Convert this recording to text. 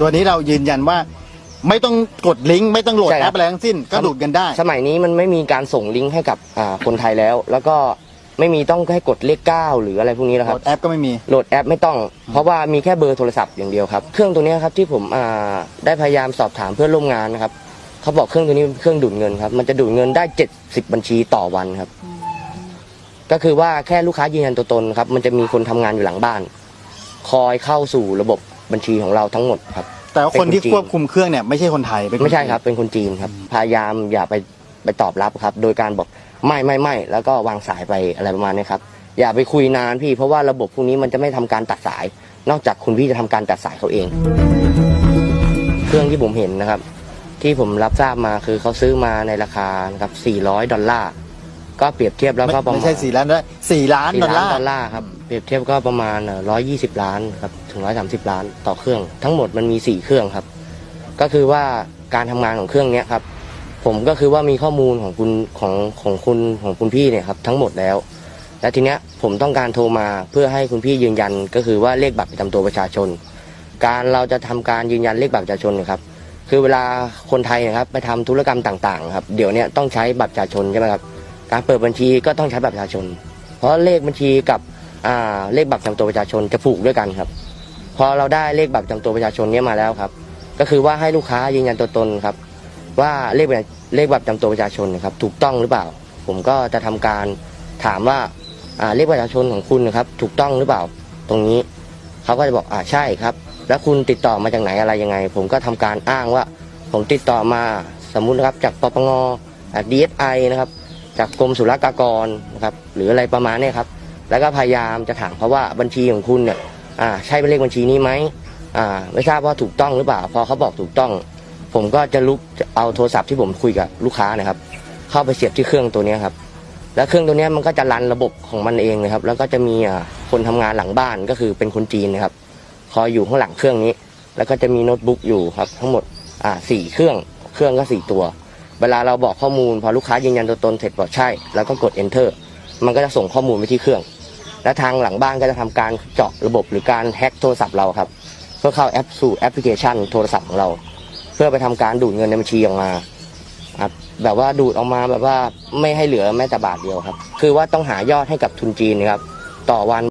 ตัวนี้เรายืนยันว่า ไม่ต้องกดลิงก์ไม่ต้องโหลดใช่แอครัปบอะไรทั้งสิ้นก็ดูดกันได้ สมัยนี้มันไม่มีการส่งลิงก์ให้กับอ่าคนไทยแล้ว แล้วก็ไม่มีต้องให้กดเลขเก้าหรืออะไรพวกนี้แล้วโหคลรับ ดแอปก็ไม่มี โหลดแอปไม่ต้อง เพราะว่ามีแค่เบอร์โทรศัพท์อย่างเดียวครับ เครื่องตัวเนี้ยครับที่ผมอ่าได้พยายามสอบถามเพื่อนร่วมงานนะครับเขาบอกเครื่องตัวนี้เป็นเครื่องดูดเงินครับ มันจะดูดเงินได้ 70 บัญชีต่อวันครับ ก็คือว่าแค่ลูกค้ายืนยันตัวตนครับ มันจะมีคนทำงานอยู่หลังบ้าน คอยเข้าสู่ระบบ บัญชีของเราทั้งหมดครับ แต่ว่าคนที่เป็นคนจีนควบคุมเครื่องเนี่ยไม่ใช่คนไทยเป็นนไม่ใช่จีนครับ เป็นคนจีนครับ พยายามอย่าไปไปตอบรับครับ โดยการบอกไม่ไม่ไม่แล้วก็วางสายไปอะไรประมาณนี้ครับ อย่าไปคุยนานพี่เพราะว่าระบบพวกนี้มันจะไม่ทำการตัดสาย นอกจากคุณพี่จะทำการตัดสายเขาเอง เครื่องที่ผมเห็นนะครับ ที่ผมรับทราบมาคือเขาซื้อมาในราคานะครับ400 ดอลลาร์ก็เปรียบเทียบแล้วไม่ก็ประมาณ ไม่ใช่สี่ล้านด้วยสี่ล้านสี่ดอลล้านลาร์ดอลลาร์ครับ เปรียบเทียบก็ประมาณร้อยยี่สิบล้านครับ ถึงร้อยสามสิบล้านต่อเครื่อง ทั้งหมดมันมีสี่เครื่องครับ ก็คือว่าการทำงานของเครื่องเนี้ยครับ ผมก็คือว่ามีข้อมูลของคุณของของคุณของคุณพี่เนี่ยครับทั้งหมดแล้ว และทีเนี้ยผมต้องการโทรมาเพื่อให้คุณพี่ยืนยัน ก็คือว่าเลขบัตรประจำตัวประชาชน การเราจะทำการยืนยันเลขบัตรประชาชนนะครับคือเวลาคนไทยนะครับไปทำธุรกรรมต่างๆครับเดี๋ยวเนี้ยต้องใช้บัตรประชาชนใช่ไหมครับการเปิดบัญชีก็ต้องใช้บัตรประชาชน เพราะเลขบัญชีกับเลขบัตรประจำตัวประชาชนจะผูกด้วยกันครับ อเราได้เลขบัตรประจำตัวประชาชนเนี้ยมาแล้วครับ ก็คือว่าให้ลูกค้ายืนยันตัวตนครับ ว่าเลขบัตรเลขบัตรประจำตัวประชาชนนะครับ ถูกต้องหรือเปล่า ผมก็จะทำการถามว่าอ่าเลขบัตรประชาชนของคุณนะครับ ถูกต้องหรือเปล่า ตรงนี้เขาก็จะบอกอ่าใช่ครับ แล้วคุณติดต่อมาจากไหนอะไรยังไง ผมก็ทำการอ้างว่า ผมติดต่อมาสมมุตินะครับจากปปงจากดีเอสไอนะครับ จากกรมศุลกากรนะครับหรืออะไรประมาณเนี้ครับ แล้วก็พยายามจะถามเขาะว่าบัญชีของคุณเนี่ย อ่าใช่เป็นเลขบัญชีนี้ไหมอ่าไม่ทราบว่าถูกต้องหรือเปล่า พอเขาบอกถูกต้อง ผมก็จะลุกเอาโทรศัพท์ที่ผมคุยกับลูกค้านะครับ เข้าไปเสียบที่เครื่องตัวนี้ครับ แล้วเครื่องตัวนี้มันก็จะรันระบบของมันเองนะครับ แล้วก็จะมีอ่าคนทำงานหลังบ้านก็คือเป็นคนจีนนะครับ คอยอยู่ข้างหลังเครื่องนี้ แล้วก็จะมีโน้ตบุ๊กอยู่ครับ ทั้งหมดอ่าสี่เครื่อง เครื่องก็สี่ตัว เวลาเราบอกข้อมูล พอลูกค้ายืนยันตัวตนเสร็จบอกใช่ แล้วก็กด enter มันก็จะส่งข้อมูลไปที่เครื่อง และทางหลังบ้านก็จะทำการเจาะระบบหรือการแฮ็กโทรศัพท์เราครับเพื่อเข้าแอปสู่แอปพลิเคชันโทรศัพท์ของเรา เพื่อไปทำการดูดเงินในบัญชีออกมาครับแบบว่าดูดออกมาแบบว่าไม่ให้เหลือแม้แต่บาทเดียวครับ คือว่าต้องหายอดให้กับทุนจีนนะครับ ต่อวัน